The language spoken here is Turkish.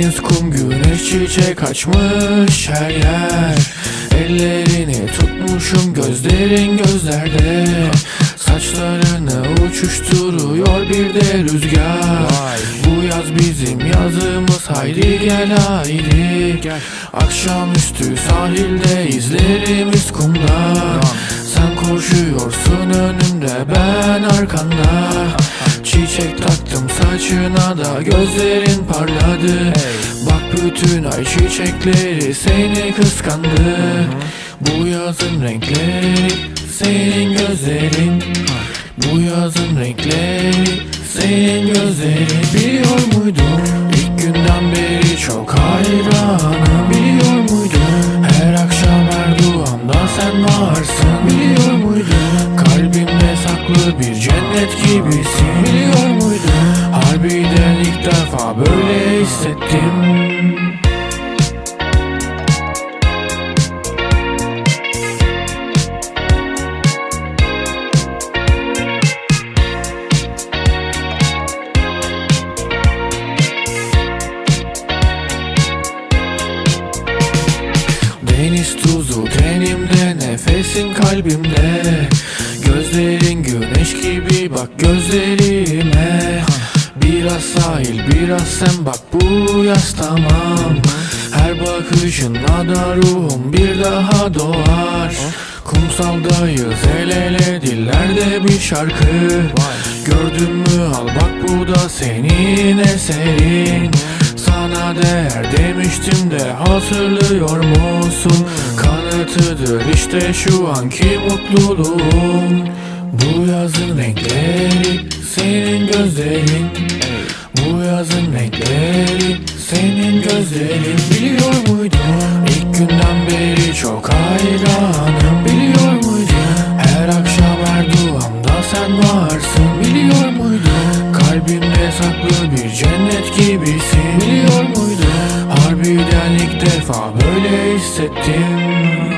Deniz, kum, güneş, çiçek açmış her yer. Ellerini tutmuşum gözlerin gözlerde. Saçlarını uçuşturuyor bir de rüzgar. Bu yaz bizim yazımız haydi gel haydi. Akşamüstü sahilde izlerimiz kumda. Sen koşuyorsun önümde ben arkanda Çiçek taktım saçına da gözlerin parladı. Bak bütün ay çiçekleri seni kıskandı. Bu yazın renkleri senin gözlerin. Bu yazın renkleri senin gözlerin. Biliyor muydun? İlk günden beri çok hayranım. Biliyor muydun? Her akşam her duamda sen varsın. Biliyor muydun saklı bir cennet gibisin. Biliyor muydun? Harbiden ilk defa böyle hissettim. Deniz tuzu tenimde nefesin kalbimde Gözlerin güneş gibi bak gözlerime. Biraz sahil biraz sen bak bu yaz tamam. Her bakışınla da ruhum bir daha doğar. Kumsaldayız el ele dillerde bir şarkı. Gördün mü al bak bu da senin eserin. Sana değer demiştim de hatırlıyor musun? Kanıtıdır işte şu anki mutluluğum. Bu yazın renkleri senin gözlerin. Bu yazın renkleri senin gözlerin. Biliyor muydun? İlk günden beri çok hayranım. Biliyor muydun? Her akşam her duamda sen varsın. Biliyor muydun? Kalbimde saklı bir cennet gibisin. Biliyor muydun? Harbiden ilk defa böyle hissettim